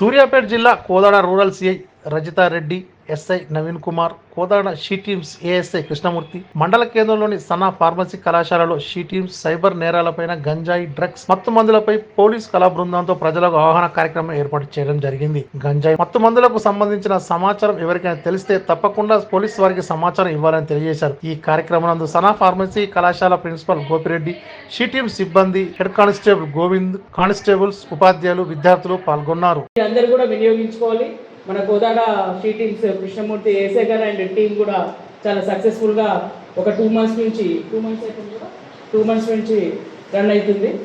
సూర్యాపేట జిల్లా Kodad rural CI Rajitha Reddy SI Naveen Kumar Kodad she teams ASI Krishnamurthy మండల కేంద్రంలోని Sana pharmacy కళాశాలలో she teams cyber నేరాలపైన గంజాయి డ్రగ్స్ మత్తు మందులపై పోలీస్ కళా బృందంతో ప్రజలకు అవగాహన కార్యక్రమం ఏర్పాటు చేయడం జరిగింది. గంజాయి మత్తు మందులకు సంబంధించిన సమాచారం ఎవరికైనా తెలిస్తే తప్పకుండా పోలీస్ వారికి సమాచారం ఇవ్వాలని తెలియజేశారు. ఈ కార్యక్రమం సనా ఫార్మసీ కళాశాల ప్రిన్సిపల్ గోపిరెడ్డి షీ టీమ్ సిబ్బంది హెడ్ కానిస్టేబుల్ గోవింద్ కానిస్టేబుల్స్ ఉపాధ్యాయులు విద్యార్థులు పాల్గొన్నారు. అందరూ కూడా వినియోగించుకోవాలి. మన కోదాడ షీ టీమ్స్ కృష్ణమూర్తి ఏసే గారు అండ్ టీం కూడా చాలా సక్సెస్ఫుల్గా ఒక టూ మంత్స్ నుంచి టూ మంత్స్ అయిపోయింది కదా? టూ మంత్స్ నుంచి రన్ అవుతుంది.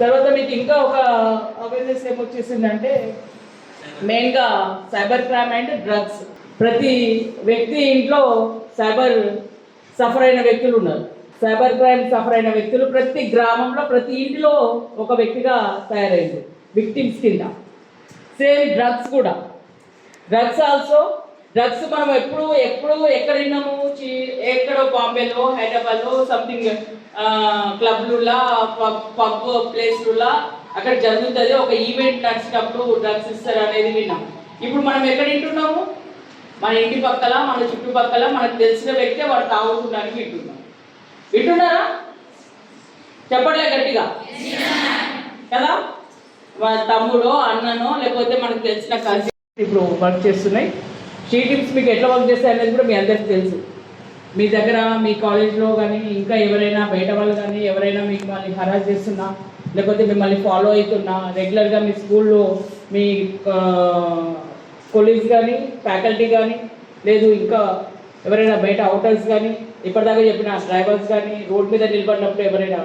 తర్వాత మీకు ఇంకా ఒక అవేర్నెస్ ఏమొచ్చేసిందంటే మెయిన్గా సైబర్ క్రైమ్ అండ్ డ్రగ్స్ ప్రతి వ్యక్తి ఇంట్లో సైబర్ సఫర్ అయిన వ్యక్తులు ఉన్నారు. సైబర్ క్రైమ్ సఫర్ అయిన వ్యక్తులు ప్రతి గ్రామంలో ప్రతి ఇంటిలో ఒక వ్యక్తిగా తయారైంది. విక్టిమ్స్ కింద. సేమ్ డ్రగ్స్ కూడా. డ్రగ్స్ ఆల్సో డ్రగ్స్ మనం ఎప్పుడు ఎప్పుడు ఎక్కడ విన్నాము ఎక్కడో బాంబేలో హైదరాబాద్లో సంథింగ్ క్లబ్లులా పబ్ ప్లేస్లులా అక్కడ జరుగుతుంది. ఒక ఈవెంట్ నడిచినప్పుడు డ్రగ్స్ ఇస్తారు అనేది విన్నాం. ఇప్పుడు మనం ఎక్కడ వింటున్నాము మన ఇంటి పక్కల మన చుట్టుపక్కల మనకు తెలిసిన వ్యక్తే వాడు తాగుతున్నారని వింటున్నాం. వింటున్నారా? చెప్పట్లే గట్టిగా. కదా? వాళ్ళ తమ్ముడో అన్ననో లేకపోతే మనకు తెలిసిన కలిసి ఇప్పుడు వర్క్ చేస్తున్నాయి. షీ టీమ్స్ మీకు ఎట్లా వర్క్ చేస్తాయి అనేది కూడా మీ అందరికీ తెలుసు. మీ దగ్గర మీ కాలేజ్లో కానీ ఇంకా ఎవరైనా బయట వాళ్ళు కానీ ఎవరైనా మీకు మళ్ళీ హరాజ్ చేస్తున్నా లేకపోతే మిమ్మల్ని ఫాలో అవుతున్నా రెగ్యులర్గా మీ స్కూల్లో మీ కొలీగ్స్ కానీ ఫ్యాకల్టీ కానీ లేదు ఇంకా ఎవరైనా బయట అవుటర్స్ కానీ ఇప్పటిదాకా చెప్పిన డ్రైవర్స్ కానీ రోడ్ మీద నిలబడినప్పుడు ఎవరైనా